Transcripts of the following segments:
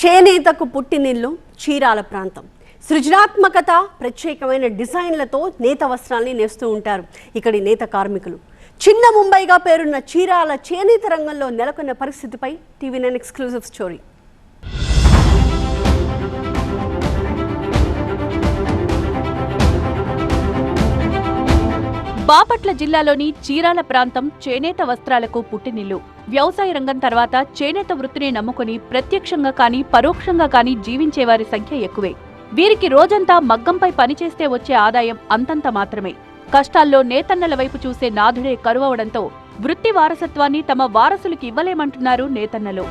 చేనేతకు పుట్టినిల్లు చీరాల ప్రాంతం. సృజనాత్మకత ప్రత్యేకమైన డిజైన్లతో నేత వస్త్రాల్ని నేస్తూ ఉంటారు ఇక్కడి నేత కార్మికులు. చిన్న ముంబైగా పేరున్న చీరాల చేనేత రంగంలో నెలకొన్న పరిస్థితిపై TV nine exclusive story. Bapatla జిల్లాలోని చీరాల ప్రాంతం చేనేత వస్త్రాలకు పుట్టినిల్లు. వ్యవసాయ రంగం తర్వాత చేనేత వృత్తిని నమ్ముకుని ప్రత్యక్షంగా కానీ పరోక్షంగా కానీ జీవించేవారి సంఖ్య ఎక్కువే. వీరికి రోజంతా మగ్గంపై పనిచేస్తే వచ్చే ఆదాయం అంతంత మాత్రమే. కష్టాల్లో నేతన్నల వైపు చూసే నాథుడే కరువవడంతో వృత్తి వారసత్వాన్ని తమ వారసులకు ఇవ్వలేమంటున్నారు నేతన్నలు.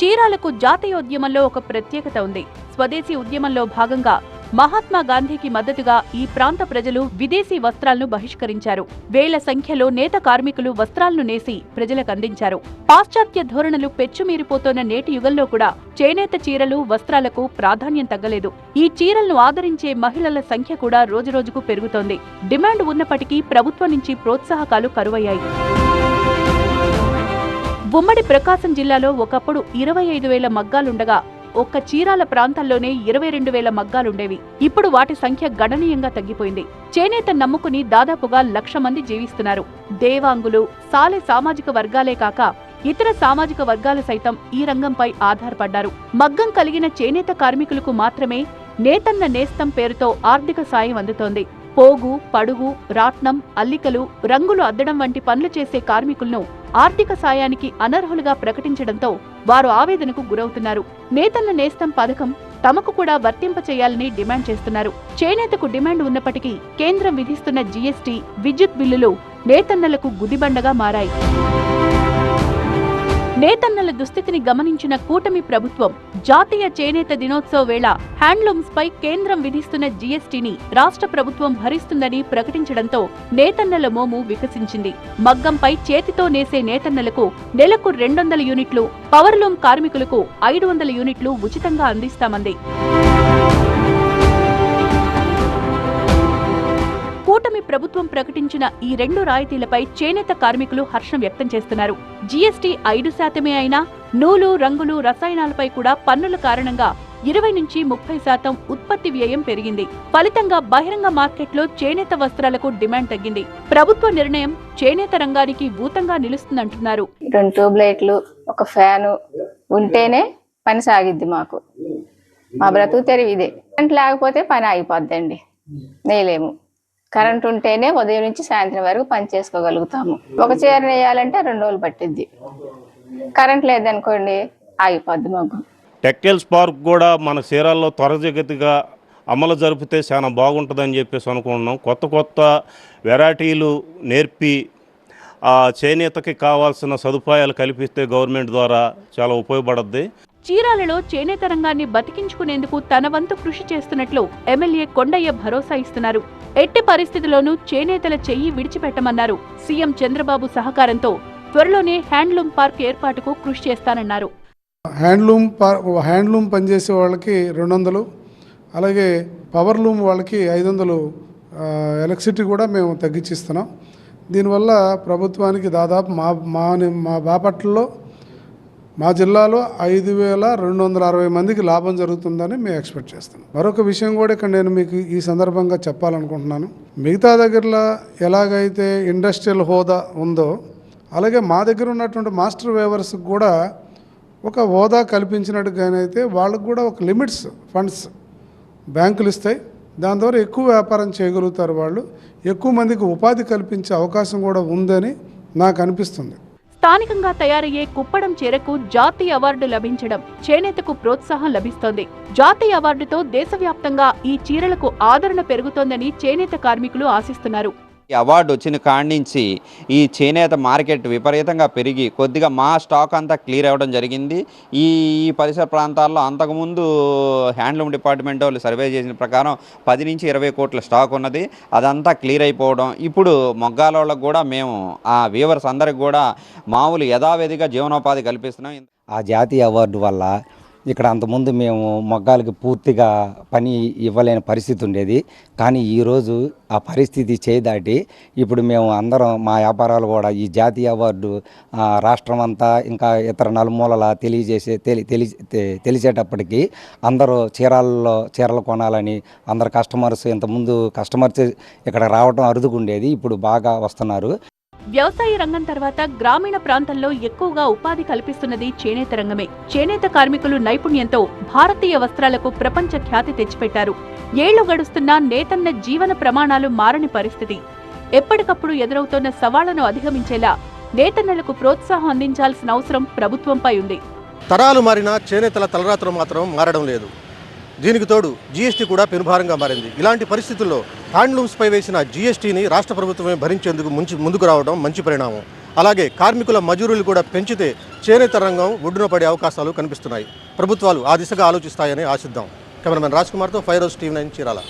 చీరాలకు జాతీయోద్యమంలో ఒక ప్రత్యేకత ఉంది. స్వదేశీ ఉద్యమంలో భాగంగా మహాత్మా గాంధీకి మద్దతుగా ఈ ప్రాంత ప్రజలు విదేశీ వస్త్రాలను బహిష్కరించారు. వేల సంఖ్యలో నేత కార్మికులు వస్త్రాలను నేసి ప్రజలకు అందించారు. పాశ్చాత్య ధోరణులు పెచ్చుమీరిపోతోన్న నేటి యుగంలో కూడా చేనేత చీరలు వస్త్రాలకు ప్రాధాన్యం తగ్గలేదు. ఈ చీరలను ఆదరించే మహిళల సంఖ్య కూడా రోజురోజుకు పెరుగుతోంది. డిమాండ్ ఉన్నప్పటికీ ప్రభుత్వం నుంచి ప్రోత్సాహకాలు కరువయ్యాయి. ఉమ్మడి ప్రకాశం జిల్లాలో ఒకప్పుడు ఇరవై ఐదు వేల మగ్గాలుండగా ఒక్క చీరాల ప్రాంతాల్లోనే ఇరవై రెండు వేల మగ్గాలుండేవి. ఇప్పుడు వాటి సంఖ్య గణనీయంగా తగ్గిపోయింది. చేనేత నమ్ముకుని దాదాపుగా లక్ష మంది జీవిస్తున్నారు. దేవాంగులు సాలె సామాజిక వర్గాలే కాక ఇతర సామాజిక వర్గాలు సైతం ఈ రంగంపై ఆధారపడ్డారు. మగ్గం కలిగిన చేనేత కార్మికులకు మాత్రమే నేతన్న నేస్తం పేరుతో ఆర్థిక సాయం అందుతోంది. పోగు పడుగు రాట్నం అల్లికలు రంగులు అద్దడం వంటి పనులు చేసే కార్మికులను ఆర్థిక సాయానికి అనర్హులుగా ప్రకటించడంతో వారు ఆవేదనకు గురవుతున్నారు. నేతన్న నేస్తం పథకం తమకు కూడా వర్తింప చేయాలని డిమాండ్ చేస్తున్నారు. చేనేతకు డిమాండ్ ఉన్నప్పటికీ కేంద్రం విధిస్తున్న జీఎస్టీ విద్యుత్ బిల్లులు నేతన్నలకు గుదిబండగా మారాయి. నేతన్నల దుస్థితిని గమనించిన కూటమి ప్రభుత్వం జాతీయ చేనేత దినోత్సవ వేళ హ్యాండ్లూమ్స్ పై కేంద్రం విధిస్తున్న జీఎస్టీని రాష్ట్ర ప్రభుత్వం భరిస్తుందని ప్రకటించడంతో నేతన్నల మోము వికసించింది. మగ్గంపై చేతితో నేసే నేతన్నలకు నెలకు రెండొందల యూనిట్లు పవర్లూమ్ కార్మికులకు ఐదు వందల యూనిట్లు ఉచితంగా అందిస్తామంది. కూటమి ప్రభుత్వం ప్రకటించిన ఈ రెండు రాయితీలపై చేనేత కార్మికులు హర్షం వ్యక్తం చేస్తున్నారు. జీఎస్టీ ఐదు శాతమే అయినా నూలు రంగులు రసాయనాలపై కూడా పన్నుల కారణంగా ఇరవై నుంచి ముప్పై శాతం ఉత్పత్తి వ్యయం పెరిగింది. ఫలితంగా బహిరంగ మార్కెట్లో చేనేత వస్త్రాలకు డిమాండ్ తగ్గింది. ప్రభుత్వ నిర్ణయం చేనేత రంగానికి ఊతంగా నిలుస్తుందంటున్నారు. రెండు ట్యూబ్ లైట్లు ఒక ఫ్యాను ఉంటేనే పని సాగిద్ది మాకు. మా బ్రతుకు తెరివి ఇదే లేకపోతే పని ఆగిపోద్దండి. నేయలేము కరెంట్ ఉంటేనే ఉదయం నుంచి సాయంత్రం వరకు పని చేసుకోగలుగుతాము. ఒక చీర నేయాలంటే రెండు రోజులు పట్టిద్ది. కరెంట్ లేదనుకోండి ఆగిపోద్ది మాకు. టెక్టైల్స్ పార్క్ కూడా మన చీరాల్లో త్వరగతిగా అమలు జరిపితే చాలా బాగుంటుందని చెప్పేసి అనుకుంటున్నాం. కొత్త కొత్త వెరైటీలు నేర్పి ఆ చేనేతకి కావాల్సిన సదుపాయాలు కల్పిస్తే గవర్నమెంట్ ద్వారా చాలా ఉపయోగపడుద్ది. చీరాలలో చేనేత రంగాన్ని బతికించుకునేందుకు తన వంతు కృషి చేస్తున్నట్లు ఎమ్మెల్యే కొండయ్య భరోసా ఇస్తున్నారు. ఎట్టి పరిస్థితుల్లోనూ చేనేతల చెయ్యి విడిచిపెట్టమన్నారు. సీఎం చంద్రబాబు సహకారంతో త్వరలోనే హ్యాండ్లూమ్ పార్క్ ఏర్పాటుకు కృషి చేస్తానన్నారు. హ్యాండ్లూమ్ పార్క్ హ్యాండ్లూమ్ పనిచేసే వాళ్ళకి రెండు వందలు అలాగే పవర్ లూమ్ వాళ్ళకి ఐదు వందలు ఎలక్ట్రిసిటీ కూడా మేము తగ్గించిస్తున్నాం. దీనివల్ల ప్రభుత్వానికి దాదాపు మా మా మా బాపట్లలో మా జిల్లాలో ఐదు వేల రెండు వందల అరవై మందికి లాభం జరుగుతుందని మేము ఎక్స్పెక్ట్ చేస్తున్నాం. మరొక విషయం కూడా ఇక్కడ నేను మీకు ఈ సందర్భంగా చెప్పాలనుకుంటున్నాను. మిగతా దగ్గరలో ఎలాగైతే ఇండస్ట్రియల్ హోదా ఉందో అలాగే మా దగ్గర ఉన్నటువంటి మాస్టర్ వేవర్స్కి కూడా ఒక హోదా కల్పించినట్టుగానైతే వాళ్ళకు కూడా ఒక లిమిట్స్ ఫండ్స్ బ్యాంకులు ఇస్తాయి. దాని ద్వారా ఎక్కువ వ్యాపారం చేయగలుగుతారు వాళ్ళు. ఎక్కువ మందికి ఉపాధి కల్పించే అవకాశం కూడా ఉందని నాకు అనిపిస్తుంది. స్థానికంగా తయారయ్యే కుప్పడం చీరకు జాతీయ అవార్డు లభించడం చేనేతకు ప్రోత్సాహం లభిస్తోంది. జాతీయ అవార్డుతో దేశవ్యాప్తంగా ఈ చీరలకు ఆదరణ పెరుగుతోందని చేనేత కార్మికులు ఆశిస్తున్నారు. ఈ అవార్డు వచ్చిన కాడి నుంచి ఈ చేనేత మార్కెట్ విపరీతంగా పెరిగి కొద్దిగా మా స్టాక్ అంతా క్లియర్ అవ్వడం జరిగింది. ఈ ఈ పరిసర ప్రాంతాల్లో అంతకుముందు హ్యాండ్లూమ్ డిపార్ట్మెంట్ వాళ్ళు సర్వే చేసిన ప్రకారం పది నుంచి ఇరవై కోట్ల స్టాక్ ఉన్నది. అదంతా క్లియర్ అయిపోవడం. ఇప్పుడు మొగ్గాల వాళ్ళకు కూడా మేము ఆ వీవర్స్ అందరికి కూడా మామూలు యథావిధిగా జీవనోపాధి కల్పిస్తున్నాం. ఆ జాతీయ అవార్డు వల్ల ఇక్కడ అంతకుముందు మేము మగ్గాలకి పూర్తిగా పని ఇవ్వలేని పరిస్థితి ఉండేది. కానీ ఈరోజు ఆ పరిస్థితి చేదాటి ఇప్పుడు మేము అందరం మా వ్యాపారాలు కూడా ఈ జాతీయ అవార్డు రాష్ట్రం అంతా ఇంకా ఇతర నలుమూలల తెలియజేసే తెలి తెలి తె- తెలిసేటప్పటికి అందరూ చీరాల్లో చీరలు కొనాలని అందరు కస్టమర్స్ ఇంతకుముందు కస్టమర్స్ ఇక్కడ రావడం అరుదుకుండేది ఇప్పుడు బాగా వస్తున్నారు. వ్యవసాయ రంగం తర్వాత గ్రామీణ ప్రాంతంలో ఎక్కువగా ఉపాధి కల్పిస్తున్నది చేనేత రంగమే. చేనేత కార్మికులు నైపుణ్యంతో భారతీయ వస్త్రాలకు ప్రపంచ ఖ్యాతి తెచ్చిపెట్టారు. ఏళ్ళు గడుస్తున్నా నేతన్న జీవన ప్రమాణాలు మారని పరిస్థితి. ఎప్పటికప్పుడు ఎదురవుతున్న సవాళ్ళను అధిగమించేలా నేతన్నలకు ప్రోత్సాహం అందించాల్సిన అవసరం ప్రభుత్వంపై ఉంది. తరాలు మారినా చేనేతల తలరాత్రులు మాత్రం మారడం లేదు. దీనికి తోడు జీఎస్టీ కూడా పెనుభారంగా మారింది. ఇలాంటి పరిస్థితుల్లో హ్యాండ్లూమ్స్పై వేసిన జీఎస్టీని రాష్ట్ర ప్రభుత్వమే భరించేందుకు ముంచి ముందుకు రావడం మంచి పరిణామం. అలాగే కార్మికుల మజూరులు కూడా పెంచితే చేనేత రంగం ఒడ్డున పడే అవకాశాలు కనిపిస్తున్నాయి. ప్రభుత్వాలు ఆ దిశగా ఆలోచిస్తాయని ఆశిద్దాం. కెమెరామెన్ రాజ్ కుమార్తో ఫైరోజ్ టీవీ నైన్ చీరాల.